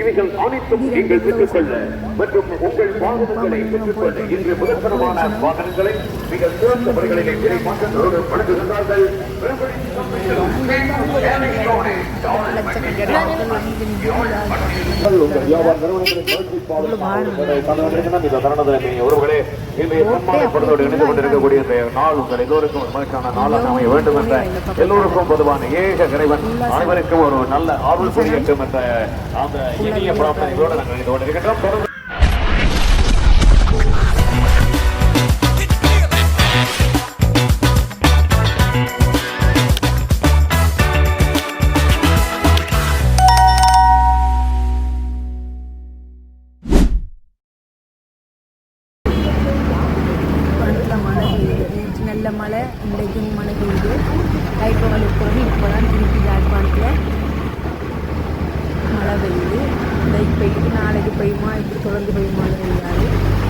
இவைகள் அனைத்தும் நீங்கள் பெற்றுக்கொள்ள மற்றும் உங்கள் வாகனங்களை பெற்றுக்கொண்டு இன்று முதற்கரமான வாகனங்களை நீங்கள் சிறந்த முறைகளிலே விலை மாற்றங்களோடு வழங்குகின்றார்கள் எல்லோருக்கும் பொதுவான ஏக இறைவன் அனைவருக்கும் ஒரு நல்ல ஆர்வல் புரியட்டும் என்ற அந்த இனிய பிரார்த்தனைகளோடு நாங்கள் இதோடு இருக்கின்றோம் பெய்யுது நாளைக்கு பெய்யுமா இப்படி தொடர்ந்து பெய்யுமான்னு தெரியாது.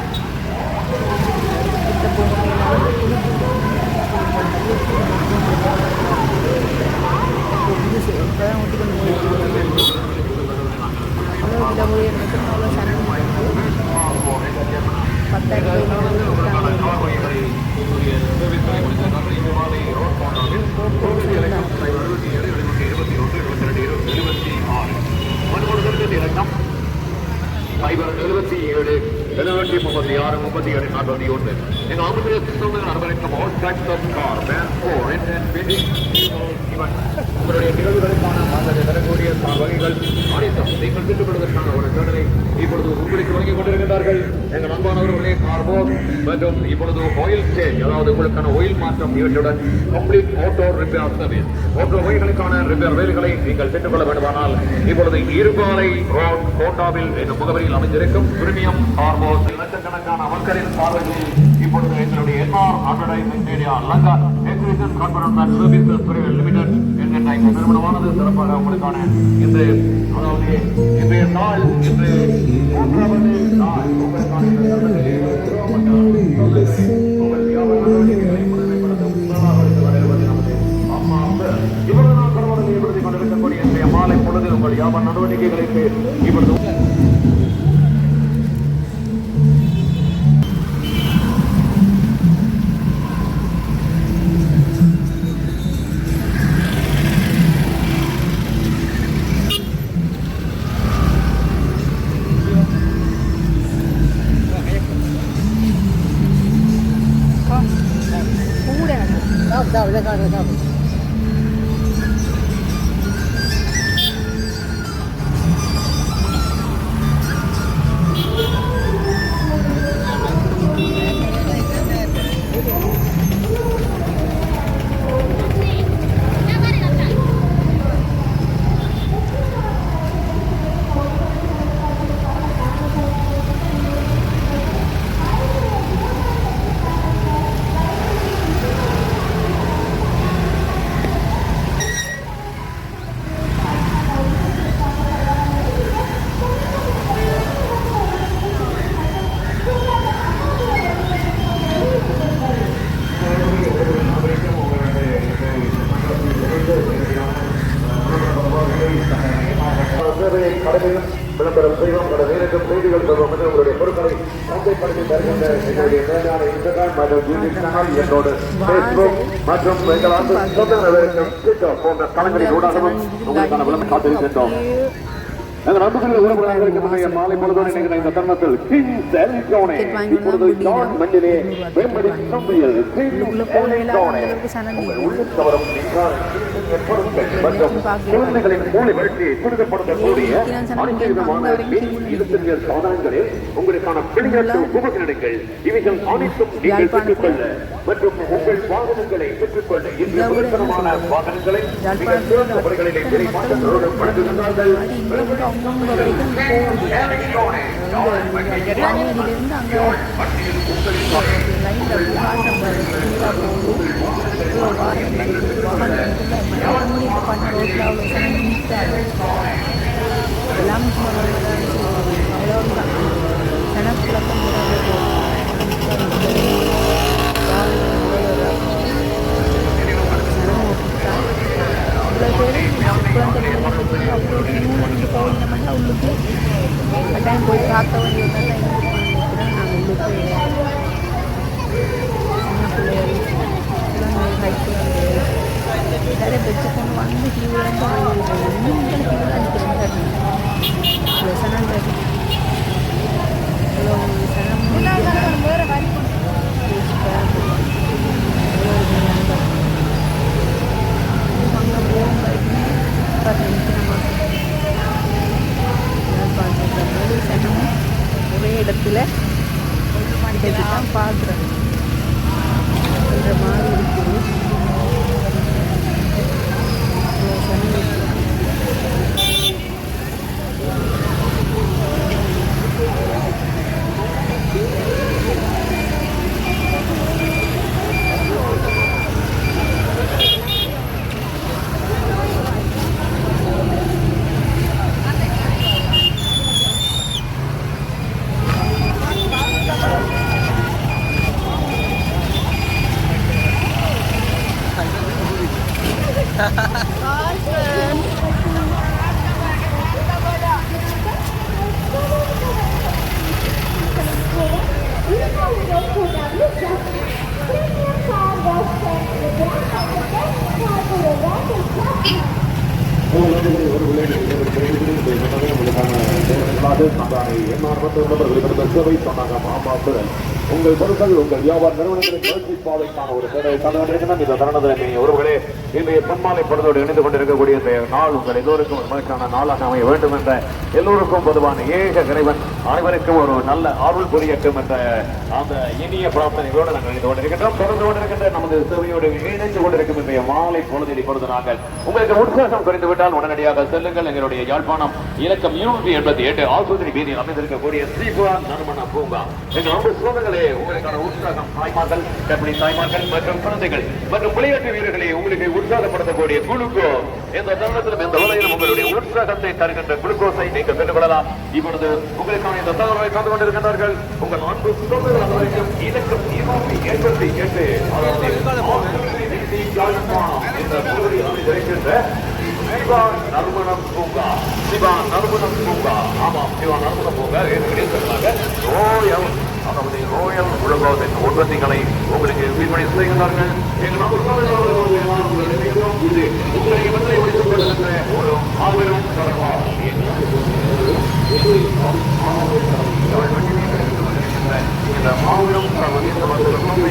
எழுபத்தி ஏழு எழுநூற்றி முப்பத்தி ஆறு முப்பத்தி ஏழு நாற்பத்தி ஒன்று எங்கள் ஆந்திர அரவணைக்கும் all types of car, van, இவன் உங்களுடைய நிகழ்வுகளுக்கான மாதிரி தரக்கூடிய வகைகள் அனைத்தும் நீங்கள் திட்டப்படுவதற்கான ஒரு தேடலை இப்பொழுது உங்களுக்கு வழங்கிக் கொண்டிருக்கிறார்கள் எங்கள் அன்பானவர்களே கார்போர் மற்றும் இப்பொழுது ஆயில் சேஞ்ச் அதாவது உங்களுக்கான ஆயில் மாற்றம் இவற்றுடன் complete auto repair service auto வகைகளுக்கான repair வேலைகளை நீங்கள் பெற்றுக்கொள்ள வேண்டுமானால் இப்பொழுது இருபாலை ரோட் கோட்டாவில் என்னும் முகவரியில் அமைந்திருக்கும் பிரிமியம் கார்போர் லட்சக்கணக்கான மக்களின் பார்வையில் NR advertising media Lanka exhibition conference and services பிரிவு லிமிடெட் என்கின்ற இந்த நிறுவனமானது சிறப்பாக உங்களுக்கான இன்று அதாவது இன்றைய நாள் இன்று மூன்றாவது நாள். உங்களுக்கான உங்கள் வியாபார நடவடிக்கைகளை cara, cara. செய்வோம் செய்திகள் சொல்வோம் உங்களுடைய பொருட்களை சந்தைப்படுத்தி தருகின்ற எங்களுடைய மேலான இன்ஸ்டாகிராம் மற்றும் யூடியூப் சேனல் என்னோடு Facebook மற்றும் எங்கள் அந்த சொந்த நிறுவனம் போன்ற தளங்களின் ஊடாகவும் உங்களுக்கான விளம்பரம் காத்திருக்கின்றோம். உறவுகளாக மாலை பொழுதோடு நினைக்கிற இந்த தருணத்தில் இப்பொழுது ஜான் வெம்படி உங்கள் நீங்கள் மற்றும் குழந்தைகளின் மூளை துரிதப்படுத்தக்கூடிய மின் சாதனங்களில் உங்களுக்கான உபகரணங்கள் இவைகள் அனைத்தும் நீங்கள் பெற்றுக்கொள்ள மற்றும் உங்கள் வாகனங்களை பெற்றுக்கொள்ள இந்த விதமான வாகனங்களை மிக சிறந்த முறைகளிலே விரைவாக vòng vòng rồi đấy cũng cô rồi rồi giờ bao nhiêu đi đến thằng rồi lấy được ba xong rồi đi ra phố lũ rồi có anh đi có anh đi lại mà anh đi có anh rồi đâu rồi sang đi cả lắm mà rồi rồi rồi rồi rồi nó cũng là không được rồi Thank you. உள்ளுக்கு சின்ன பிள்ளைகள் எல்லாம் height எல்லாரையும் வச்சுக்கொண்டு வந்து கீழே இன்னும் கீழே அடிக்கிறேன் மாவட்ட சாதாரணி எம் ஆர் மற்றவர்கள் இவரது சேவை சொன்னாக மாமாசுரன் உங்கள் பொருட்கள் உங்கள் வியாபார நிறுவனங்களின் வளர்ச்சி ஒரு சேவை. இந்த தருணத்தில் ஒருவர்களே இன்றைய பொன்மாலை படத்தோடு இணைந்து கொண்டிருக்கக்கூடிய இந்த நாள் உங்கள் எல்லோருக்கும் ஒரு மகிழ்ச்சியான நாளாக அமைய வேண்டும் என்ற எல்லோருக்கும் பொதுவான ஏக இறைவன் அனைவருக்கும் ஒரு நல்ல அருள் புரியட்டும் என்ற அந்த இனிய பிரார்த்தனைகளோடு நாங்கள் இணைந்து கொண்டிருக்கின்றோம். தொடர்ந்து கொண்டிருக்கின்ற நமது சேவையோடு இணைந்து கொண்டிருக்கும் இன்றைய மாலை பொழுதில் பொழுது நாங்கள் உங்களுக்கு உற்சாகம் குறைந்துவிட்டால் உடனடியாக செல்லுங்கள். எங்களுடைய யாழ்ப்பாணம் இலக்கம் இருநூற்றி எண்பத்தி எட்டு ஆஸ்பத்திரி வீதியில் அமைந்திருக்கக்கூடிய ஸ்ரீபுரான் நறுமண பூங்கா. எங்கள் அன்பு வீரர்களே உங்களுக்கான உற்சாகம் தாய்மார்கள் கர்ப்பிணி தாய்மார்கள் மற்றும் குழந்தைகள் மற்றும் விளையாட்டு வீரர்களே உங்களுக்கு உற்சாகப்படுத்தக்கூடிய குளுக்கோ இந்த தருணத்திலும் இந்த உலகிலும் உங்களுடைய உற்சாகத்தை தருகின்ற குளுக்கோஸை நீங்கள் பெற்றுக் கொள்ளலாம் இப்பொழுது உங்களுக்கான இந்த தகவலை கலந்து கொண்டிருக்கின்றார்கள். உங்கள் அன்பு சோதர்கள் அனைவருக்கும் இலக்கம் இருநூற்றி எண்பத்தி எட்டு சிவா நறுமணம் பூங்கா. சிவா நறுமணம் பூங்கா. ஆமாம் சிவா நறுமணம் பூங்கா. ஏற்கனவே சொன்னாங்க. ரோயல் உலகத்தின் உற்பத்திகளை உங்களுக்கு விற்பனை செய்கிறார்கள் ஒரு மாபெரும் தரமாக இந்த மாபெரும் சர்வதேச மக்களுக்கும்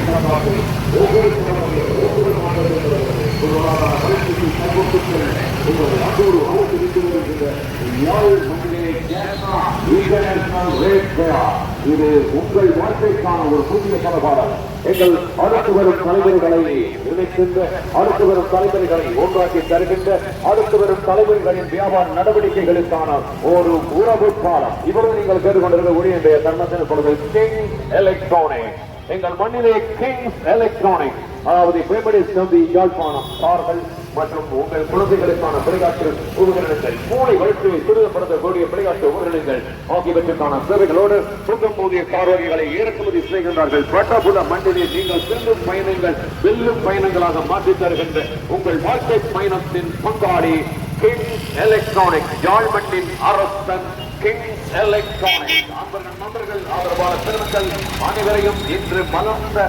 இது உங்கள் வாழ்க்கைக்கான ஒரு புதிய பலபாடம் எங்கள் அடுத்து வரும் தலைவர்களை நினைக்கின்ற அடுத்து வரும் தலைவர்களை ஒன்றாக்கி தருகின்ற அடுத்து வரும் தலைவர்களின் வியாபார நடவடிக்கைகளுக்கான ஒரு உறவு பாலம். இவரும் நீங்கள் கேட்டுக்கொண்டிருக்கக்கூடிய உடைய தர்மத்தில் பொழுது கிங் எலக்ட்ரானிக் எங்கள் மண்ணிலே கிங்ஸ் எலக்ட்ரானிக் அதாவது பேமடி சந்தி யாழ்ப்பாணம் கார்கள் மற்றும் உங்கள் குழந்தைகளுக்கான விளையாட்டு உபகரணங்கள் மூளை வளர்ச்சியை துரிதப்படுத்தக்கூடிய விளையாட்டு உபகரணங்கள் ஆகியவற்றுக்கான சேவைகளோடு சுத்தம் போதிய கார் இறக்குமதி செய்கின்றார்கள். பட்டபுல மண்டிலே நீங்கள் செல்லும் பயணங்கள் வெல்லும் பயணங்களாக மாற்றி தருகின்ற உங்கள் வாழ்க்கை பயணத்தின் பங்காளி கிங் எலக்ட்ரானிக் யாழ்மண்ணின் அரசன் கிங் எலக்ட்ரானிக்ஸ் அன்பர்கள் நண்பர்கள் ஆதரவான பெருமக்கள் அனைவரையும் இன்று மலர்ந்த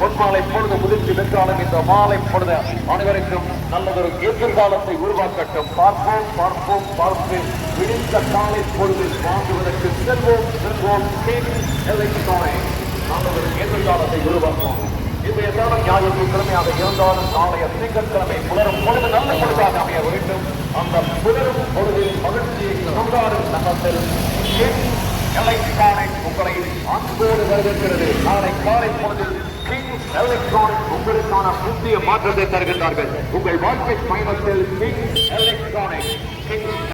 பொன்மாலை பொழுது முதிர்ச்சி பெற்றாலும் இந்த மாலை பொழுது அனைவருக்கும் நல்லதொரு எதிர்காலத்தை உருவாக்கட்டும். பார்ப்போம் பார்ப்போம் பார்த்து விழித்த காலை பொழுது வாங்குவதற்கு செல்வோம் செல்வோம். கிங் எலக்ட்ரானிக் நல்லதொரு எதிர்காலத்தை உருவாக்குவோம். இன்றைய தினம் ஞாயிற்றுக்கிழமையாக இருந்தாலும் நாளைய திங்கட்கிழமை புலரும் பொழுது நல்ல பொழுதாக அமைய வேண்டும் அந்த புலரும் பொழுதில் மகிழ்ச்சியை கொண்டாடும் நகரத்தில் எலக்ட்ரானிக் உங்களை அன்போடு வருகின்றது நாளை காலை பொழுதில் கிங் எலக்ட்ரானிக் உங்களுக்கான புதிய மாற்றத்தை தருகின்றார்கள் உங்கள் வாழ்க்கை பயணத்தில் கிங் எலக்ட்ரானிக்